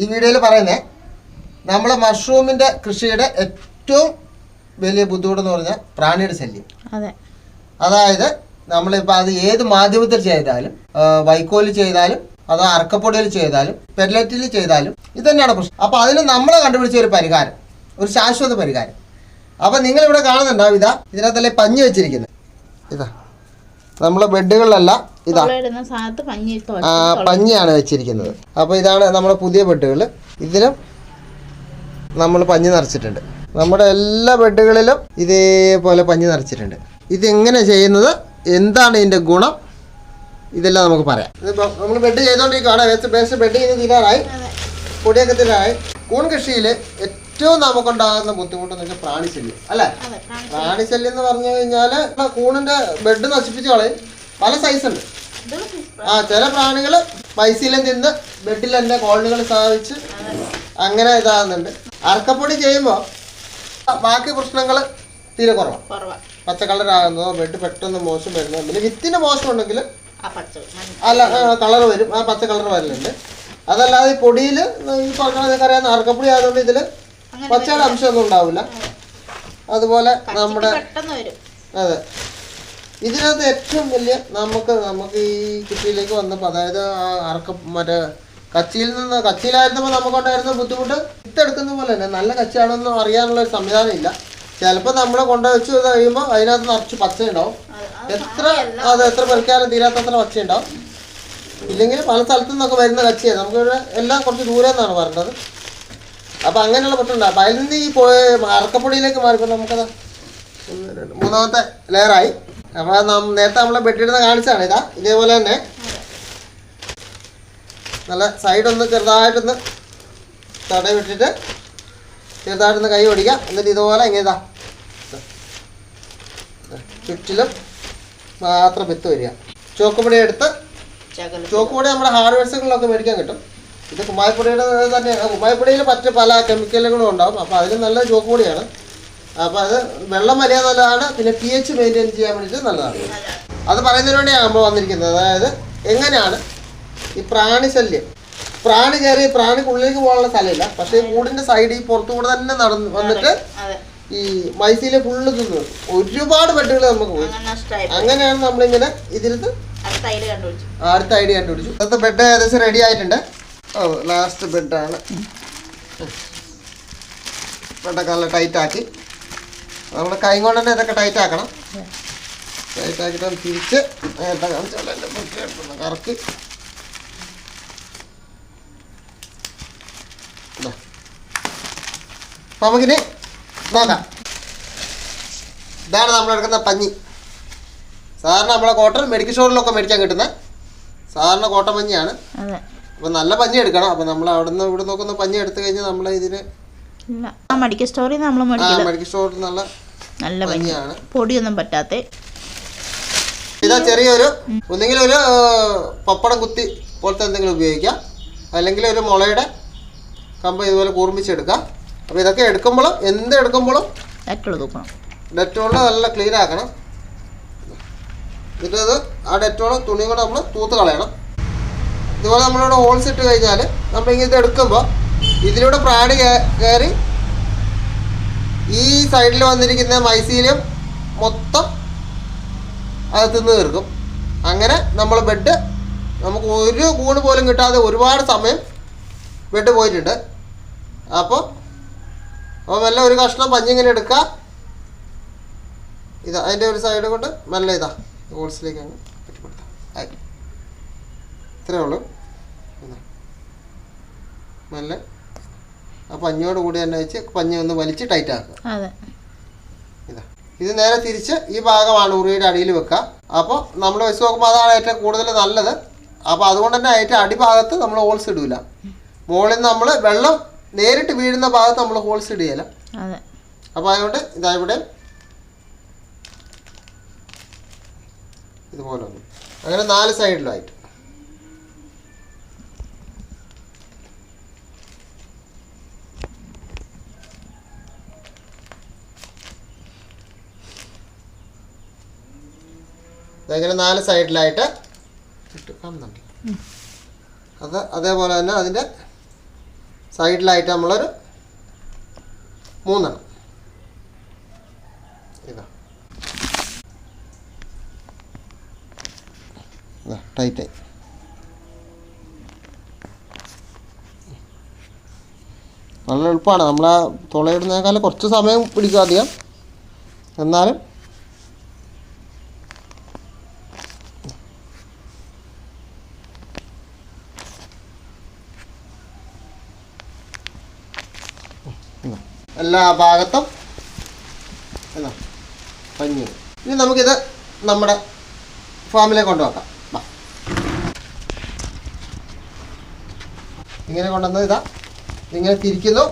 ഈ വീഡിയോയിൽ പറയുന്നത് നമ്മളെ മഷ്റൂമിന്റെ കൃഷിയുടെ ഏറ്റവും വലിയ ബുദ്ധിമുട്ടെന്ന് പറഞ്ഞാൽ പ്രാണിയുടെ ശല്യം. അതെ. അതായത് നമ്മളിപ്പോൾ അത് ഏത് മാധ്യമത്തിൽ ചെയ്താലും വൈക്കോൽ വൈക്കോലിൽ ചെയ്താലും അതോ അറക്കപ്പൊടിയിൽ ചെയ്താലും പെല്ലറ്റിൽ ചെയ്താലും ഇത് തന്നെയാണ് പ്രശ്നം. അപ്പോൾ അതിന് നമ്മൾ കണ്ടുപിടിച്ച ഒരു പരിഹാരം ഒരു ശാശ്വത പരിഹാരം. അപ്പോൾ നിങ്ങളിവിടെ കാണുന്നുണ്ടാവും ഇതാ ഇതിനകത്തല്ലേ പഞ്ഞി വെച്ചിരിക്കുന്നത്. ഇതാ. നമ്മളെ ബെഡുകളിലല്ല ഇതാ. പഞ്ഞിയാണ് വെച്ചിരിക്കുന്നത്. അപ്പോൾ ഇതാണ് നമ്മുടെ പുതിയ ബെഡുകൾ ഇതിലും നമ്മൾ പഞ്ഞി നിറച്ചിട്ടുണ്ട്. നമ്മുടെ എല്ലാ ബെഡുകളിലും ഇതേപോലെ പഞ്ഞി നിറച്ചിട്ടുണ്ട്. ഇതെങ്ങനെ ചെയ്യുന്നത്? എന്താണ് ഇതിന്റെ ഗുണം? ഇതെല്ലാം നമുക്ക് പറയാം. ഇതിപ്പോൾ നമ്മൾ ബെഡ് ചെയ്തുകൊണ്ടിരിക്കുകയാണ് വേസ്റ്റ് ബെഡ് ചെയ്ത് തീരാറായി. പൊടിയൊക്കെ തീരാറായി. കൂൺ കൃഷിയിൽ ഏറ്റവും നമുക്കുണ്ടാകുന്ന ബുദ്ധിമുട്ട് എന്ന് വെച്ചാൽ പ്രാണിശല്യം അല്ലെ? പ്രാണിശല്യം. എന്ന് പറഞ്ഞു കഴിഞ്ഞാൽ കൂണിന്റെ ബെഡ് നശിപ്പിച്ച് കളയും. പല സൈസ് ഉണ്ട്. ആ ചില പ്രാണികൾ പൈസയിലും തിന്ന് ബെഡിൽ തന്നെ കോളനികൾ സ്ഥാപിച്ച് അങ്ങനെ ഇതാകുന്നുണ്ട്. അറക്കപ്പൊടി ചെയ്യുമ്പോൾ ബാക്കി പ്രശ്നങ്ങൾ തീരെ കുറവാണ് പച്ചക്കളറാകുന്നതോ പച്ച കളറാകുന്നതോ ബെഡ് പെട്ടെന്ന് മോശം വരുന്നതോ പിന്നെ വിത്തിന് മോശം ഉണ്ടെങ്കിൽ അല്ല കളർ വരും. ആ പച്ച കളർ വരലുണ്ട്. അതല്ലാതെ ഈ പൊടിയിൽ ഈ പറഞ്ഞ നിങ്ങൾക്ക് അറിയാവുന്ന അറക്കപ്പൊടി ആയതുകൊണ്ട് ഇതിൽ പച്ചയുടെ അംശമൊന്നും ഉണ്ടാവില്ല. അതുപോലെ നമ്മുടെ അതെ. ഇതിനകത്ത് ഏറ്റവും വലിയ നമുക്ക് നമുക്ക് ഈ കിറ്റിയിലേക്ക് വന്നപ്പോൾ അതായത് ആ അറക്ക മറ്റേ കച്ചിയിൽ നിന്ന് കച്ചിയിലായിരുന്നപ്പോൾ നമുക്കുണ്ടായിരുന്ന ബുദ്ധിമുട്ട് ഇട്ടെടുക്കുന്ന പോലെ തന്നെ നല്ല കച്ചിയാണെന്നും അറിയാനുള്ള ഒരു സംവിധാനം ഇല്ല. ചിലപ്പോൾ നമ്മൾ കൊണ്ടുവച്ച് കഴിയുമ്പോൾ അതിനകത്ത് നിറച്ച് പച്ച ഉണ്ടാവും അത് അത് എത്ര അത് എത്ര പെറുക്കാനും തീരാത്തത്ര പച്ച ഉണ്ടാവും ഇല്ലെങ്കിൽ പല സ്ഥലത്തു നിന്നൊക്കെ വരുന്ന കച്ചിയാണ് നമുക്കിവിടെ എല്ലാം കുറച്ച് ദൂരെ നിന്നാണ് പറഞ്ഞത് അപ്പോൾ അങ്ങനെയുള്ള പ്രശ്നമുണ്ട്. അപ്പോൾ അതിൽ നിന്ന് ഈ അറക്കപ്പൊടിയിലേക്ക് മാറിയപ്പോൾ നമുക്കത് മൂന്നാമത്തെ ലെയറായി. അപ്പോൾ നാം നേരത്തെ നമ്മളെ ബെഡിടുന്ന കാണിച്ചാണ് ഇതാ ഇതേപോലെ തന്നെ. നല്ല സൈഡൊന്ന് ചെറുതായിട്ടൊന്ന് തടവിട്ടിട്ട് ചെറുതായിട്ടൊന്ന് കൈ ഓടിക്കുക എന്നിട്ട് ഇതുപോലെ ഇങ്ങനെ ഇതാ. ചുറ്റിലും മാത്രം വിത്ത് വരിക. ചോക്കുപൊടി എടുത്ത് ചോക്കുപൊടി നമ്മുടെ ഹാർഡ്വെയർസുകളിലൊക്കെ മേടിക്കാൻ കിട്ടും. ഇത് കുമ്മായപ്പൊടിയുടെ തന്നെ കുമ്മായപ്പൊടിയിൽ മറ്റ് പല കെമിക്കലുകളും ഉണ്ടാവും. അപ്പോൾ അതിന് നല്ല ചോക്കുപൊടിയാണ് അപ്പോൾ അത് വെള്ളം വലിയ നല്ലതാണ്. പിന്നെ പി എച്ച് മെയിന്റെയിൻ ചെയ്യാൻ വേണ്ടിയിട്ട് നല്ലതാണ്. അത് പറയുന്നതിന് വേണ്ടിയാണ് നമ്മൾ വന്നിരിക്കുന്നത്. അതായത് എങ്ങനെയാണ് ഈ പ്രാണിശല്യം പ്രാണി കയറി പ്രാണിക്കുള്ളിലേക്ക് പോകാനുള്ള സ്ഥലമില്ല. പക്ഷേ ഈ കൂടിന്റെ സൈഡ് ഈ പുറത്തുകൂടെ തന്നെ നടന്ന് വന്നിട്ട് ഈ മൈസീലെ ഫുള്ള് തിന്നു ഒരുപാട് ബെഡുകൾ നമുക്ക് പോയി. അങ്ങനെയാണ് നമ്മളിങ്ങനെ ഇതിലത്ത് അടുത്ത ഐഡിയ കണ്ടുപിടിച്ചു. അടുത്ത ബെഡ് ഏകദേശം റെഡി ആയിട്ടുണ്ട്. ലാസ്റ്റ് ബെഡാണ് ബെഡൊക്കെ നല്ല ടൈറ്റ് ആക്കി. നമ്മൾ കൈ കൊണ്ട് തന്നെ ഇതൊക്കെ ടൈറ്റ് ആക്കണം. ടൈറ്റ് ആക്കിയിട്ട് ഒന്ന് തിരിച്ച് നേരത്തെ കാണിച്ചാൽ എന്റെ കറക്കി. നമുക്കിനി നോക്കാം. ഇതാണ് നമ്മളെടുക്കുന്ന പഞ്ഞി. സാറിന് നമ്മളെ കോട്ടൺ മെഡിക്കൽ സ്റ്റോറിലൊക്കെ മേടിക്കാൻ കിട്ടുന്ന സാറിന് കോട്ടൺ പഞ്ഞിയാണ്. അപ്പോൾ നല്ല പഞ്ഞി എടുക്കണം. അപ്പോൾ നമ്മൾ അവിടെ നിന്ന് ഇവിടെ നോക്കുന്ന പഞ്ഞി എടുത്തു കഴിഞ്ഞാൽ നമ്മൾ ഇതിന് ആ മെഡിക്കൽ സ്റ്റോറിൽ നിന്ന് നമ്മൾ മെഡിക്കൽ സ്റ്റോറിൽ നല്ല നല്ല പഞ്ഞി. പഞ്ഞിയാണ്. പൊടിയൊന്നും പറ്റാത്ത. ഇതാ ചെറിയൊരു ഒന്നെങ്കിൽ ഒരു പപ്പടം കുത്തി പോലത്തെ എന്തെങ്കിലും ഉപയോഗിക്കാം. അല്ലെങ്കിൽ ഒരു മുളയുടെ കമ്പ് ഇതുപോലെ കൂർമ്മിച്ചെടുക്കാം. അപ്പോൾ ഇതൊക്കെ എടുക്കുമ്പോഴും എന്ത് എടുക്കുമ്പോഴും ഡെറ്റോൾ തൂക്കണം. ഡെറ്റോളിൽ നല്ല ക്ലീൻ ആക്കണം എന്നിട്ടത് ആ ഡെറ്റോൾ തുണി കൂടെ നമ്മൾ തൂത്ത് കളയണം. ഇതുപോലെ നമ്മളിവിടെ ഹോൾസ് ഇട്ട് കഴിഞ്ഞാൽ നമ്മൾ ഇങ്ങനത്തെ എടുക്കുമ്പോൾ ഇതിലൂടെ പ്രാണി കയറി ഈ സൈഡിൽ വന്നിരിക്കുന്ന മൈസീലിയം മൊത്തം അത് തിന്ന് തീർക്കും. അങ്ങനെ നമ്മൾ ബെഡ് നമുക്ക് ഒരു കൂണ് പോലും കിട്ടാതെ ഒരുപാട് സമയം ബെഡ് പോയിട്ടുണ്ട്. അപ്പോൾ അപ്പോൾ മെല്ലെ ഒരു കഷ്ണം പഞ്ഞിങ്ങനെ എടുക്കുക ഇതാ അതിന്റെ ഒരു സൈഡ് കൊണ്ട് മെല്ലെ ഇതാ ഹോൾസിലേക്ക് അങ്ങ് കെട്ടിക്കൊടുത്താം ആയി. ഇത്രയേ ഉള്ളൂ. മെല്ലെ ആ പഞ്ഞോട് കൂടി തന്നെ വെച്ച് പഞ്ഞ ഒന്ന് വലിച്ച് ടൈറ്റ് ആക്കുക. ഇതാ. ഇത് നേരെ തിരിച്ച് ഈ ഭാഗമാണ് ഉറിയുടെ അടിയിൽ വെക്കുക. അപ്പോൾ നമ്മൾ വെച്ച് നോക്കുമ്പോൾ അതാണ് ഏറ്റവും കൂടുതൽ നല്ലത്. അപ്പോൾ അതുകൊണ്ട് തന്നെ ഏറ്റവും അടിഭാഗത്ത് നമ്മൾ ഹോൾസ് ഇടില്ല മുകളിൽ നിന്ന് നമ്മൾ വെള്ളം നേരിട്ട് വീഴുന്ന ഭാഗത്ത് നമ്മൾ ഹോൾസ് ഇടുകയില്ല. അപ്പോൾ അതുകൊണ്ട് ഇതാ ഇവിടെ. ഇതുപോലെ അങ്ങനെ നാല് സൈഡിലായിട്ട് ഇതങ്ങനെ നാല് സൈഡിലായിട്ട് ഇട്ട് കാണുന്നുണ്ട് അത് അതേപോലെ തന്നെ അതിന്റെ സൈഡിലായിട്ട് നമ്മളൊരു മൂന്നെണ്ണം. ഇതാ. ടൈറ്റായി. നല്ല എളുപ്പമാണ്. നമ്മൾ ആ തുളയിടുന്നേക്കാളും കുറച്ച് സമയം പിടിക്കും അധികം. എന്നാലും എല്ലാ ഭാഗത്തും എന്നാ പഞ്ഞി. ഇനി നമുക്കിത് നമ്മുടെ ഫാമിലേക്ക് കൊണ്ടുവക്കാം. വാ. ഇങ്ങനെ കൊണ്ടുവന്നത് ഇതാ ഇങ്ങനെ തിരിക്കുന്നു.